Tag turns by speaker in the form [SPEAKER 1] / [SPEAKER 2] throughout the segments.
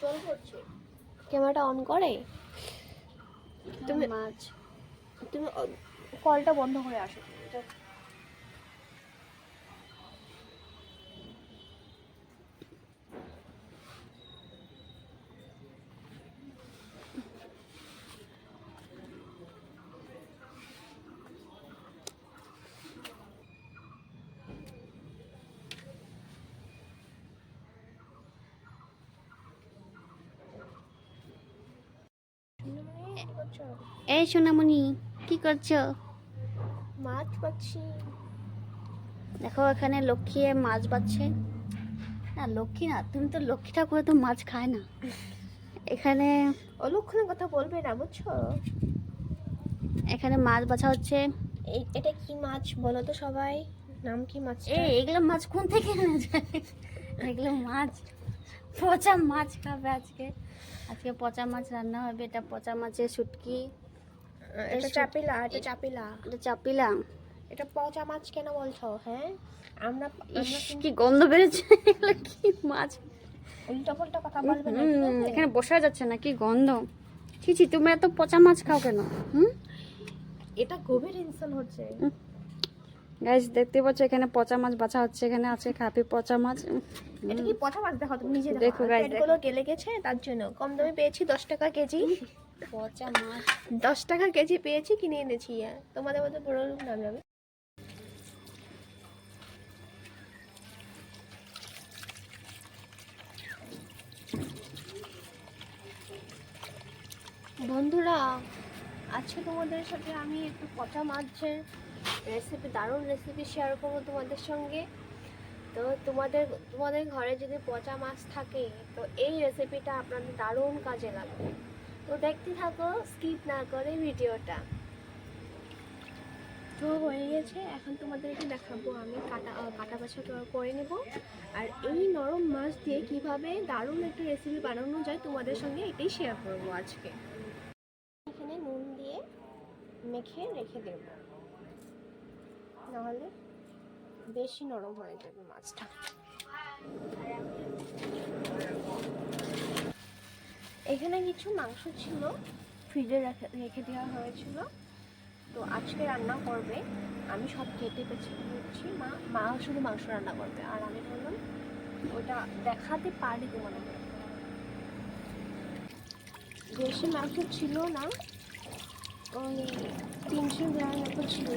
[SPEAKER 1] জল পড়ছে ক্যামেরাটা অন করে? তুমি
[SPEAKER 2] মাছ।
[SPEAKER 1] তুমি কলটা বন্ধ করে আসো এটা কি করছ?
[SPEAKER 2] এই সোনামণি কি করছ?
[SPEAKER 1] মাছ পাচ্ছি।
[SPEAKER 2] দেখো এখানে লক্ষ্মী মাছ বাচ্ছে না লক্ষ্মী না তুমি তো লক্ষ্মী ঠাকুর তো মাছ খায় না। এখানে
[SPEAKER 1] অলক্ষণের কথা বলবে না বুঝছ?
[SPEAKER 2] এখানে মাছ বাছা হচ্ছে।
[SPEAKER 1] এটা কি মাছ বলো তো সবাই? নাম কি মাছ
[SPEAKER 2] এই এগুলো মাছ কোন থেকে এনে যায়? এগুলো মাছ। পচা মাছ খাবে আজকে। আজকে পচা মাছ রান্না হবে এটা পচা মাছের শুটকি।
[SPEAKER 1] এটা চাপিলা এটা চাপিলা।
[SPEAKER 2] এটা চাপিলা।
[SPEAKER 1] এটা পচা মাছ কেন বলছো? হ্যাঁ? আমরা
[SPEAKER 2] কি গন্ধ বেরোচ্ছে। কি মাছ?
[SPEAKER 1] উল্টা পাল্টা কথা বলবে না?
[SPEAKER 2] এখানে বসা যাচ্ছে না কি গন্ধ। ছি ছি তুমি এত পচা মাছ খাও কেন? হুম?
[SPEAKER 1] এটা গভীর ইনসাল হচ্ছে।
[SPEAKER 2] গাইস দেখতে পাচ্ছ এখানে পচা মাছ বাছা হচ্ছে এখানে আছে খাপি পচা মাছ।
[SPEAKER 1] এটা কি পচা মাছ? দেখো তুমি নিজে
[SPEAKER 2] দেখো guys,
[SPEAKER 1] পেটগুলো গেলে গেছে তার জন্য। কম দামে পেয়েছি দশ টাকা কেজি।
[SPEAKER 2] পচা মাছ।
[SPEAKER 1] দশ টাকা কেজি পেয়েছি কিনে এনেছি। আর তোমাদের মধ্যে বড় লোক নাম যাবে বন্ধুরা আজকে তোমাদের সাথে আমি একটু পচা মাছের রেসিপি দারুণ রেসিপি শেয়ার করব তোমাদের সঙ্গে। তো তোমাদের তোমাদের ঘরে যদি পচা মাছ থাকে, তো এই রেসিপিটা আপনাদের দারুণ কাজে লাগবে। তো দেখতে থাকো স্কিপ না করে ভিডিওটা তো হয়ে গেছে, এখন তোমাদেরকে দেখাবো আমি কাটা কাটা বাছা করে নেব। আর এই নরম মাছ দিয়ে কীভাবে দারুণ একটা রেসিপি বানানো যায় তোমাদের সঙ্গে এটাই শেয়ার করব আজকে। এখানে নুন দিয়ে মেখে রেখে দেব। নাহলে বেশি নরম হয়ে যাবে মাছটা। এখানে কিছু মাংস ছিল ফ্রিজে রেখে রেখে দেওয়া হয়েছিল। তো আজকে রান্না করবে, আমি সব কেটে পেছি দিচ্ছি মা মা শুধু মাংস রান্না করবে, আর আমি বললাম, ওটা দেখাতে পারি তোমাদের। বেশি মাংস ছিল না, ওই তিনশো গ্রাম মতো ছিল।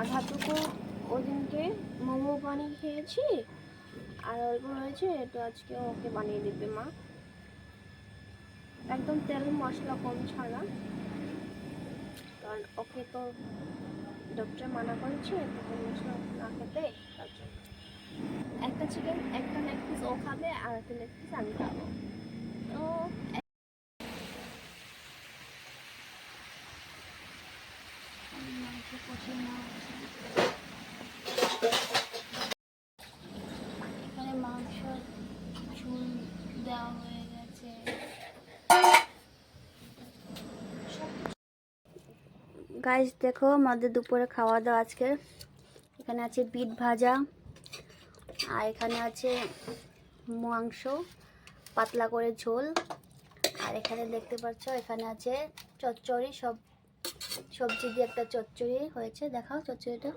[SPEAKER 1] আধাটুকু ওদিনকে মোমো বানিয়ে খেয়েছি। আর অল্প রয়েছে তো আজকে ওকে বানিয়ে দেবে মা। একদম তেল মশলা কম ছাড়া। কারণ ওকে তো ডক্টর মানা করেছে, তেল মশলা না খেতে, তার জন্য। একটা চিকেন একটা লেগ পিস ও খাবে, আর একটা লেগ পিস আমি খাব। তো
[SPEAKER 2] মাংস কষে মাছ এখানে মাংস ঝুল দেওয়া হয়ে গেছে গাইস দেখো, আমাদের দুপুরে খাওয়া দাওয়া আজকে। এখানে আছে বিট ভাজা, আর এখানে আছে মাংস, পাতলা করে ঝোল। আর এখানে দেখতে পাচ্ছ, এখানে আছে চচ্চড়ি, সব সবজি দিয়ে একটা চচ্চড়ি হয়েছে। দেখাও চচ্চড়িটা।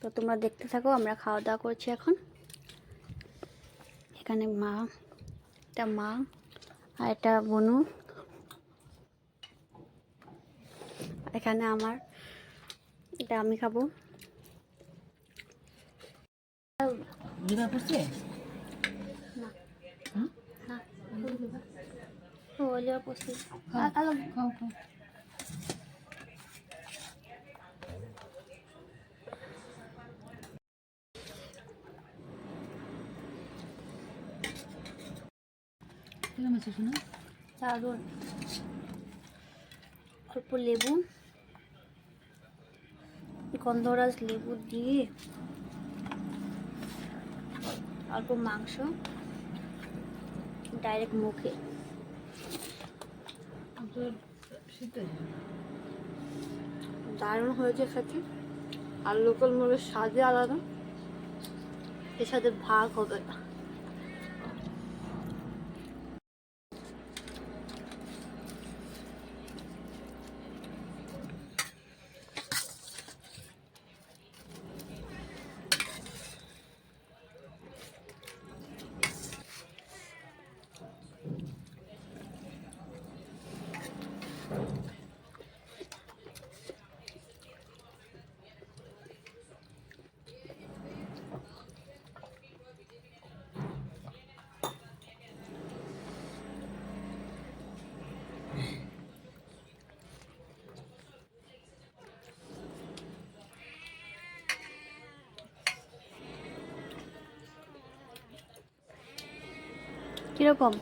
[SPEAKER 2] তো তোমরা দেখতে থাকো, আমরা খাওয়া দাওয়া করছি এখন। এখানে মা এটা মা আর এটা বনু। এখানে আমার এটা আমি খাব। না। না ও লিভার পোস্ট আলো
[SPEAKER 3] খাও খাও কিরম আছে শোনা।
[SPEAKER 2] দারুণ অল্প লেবু গন্ধরাজ লেবু দিয়ে অল্প মাংস ডাইরেক্ট মুখে। দারুণ হয়েছে খেতে। আর লোকাল মোড়ের স্বাদে আলাদা। এর সাথে ভাগ হবে কীরকম?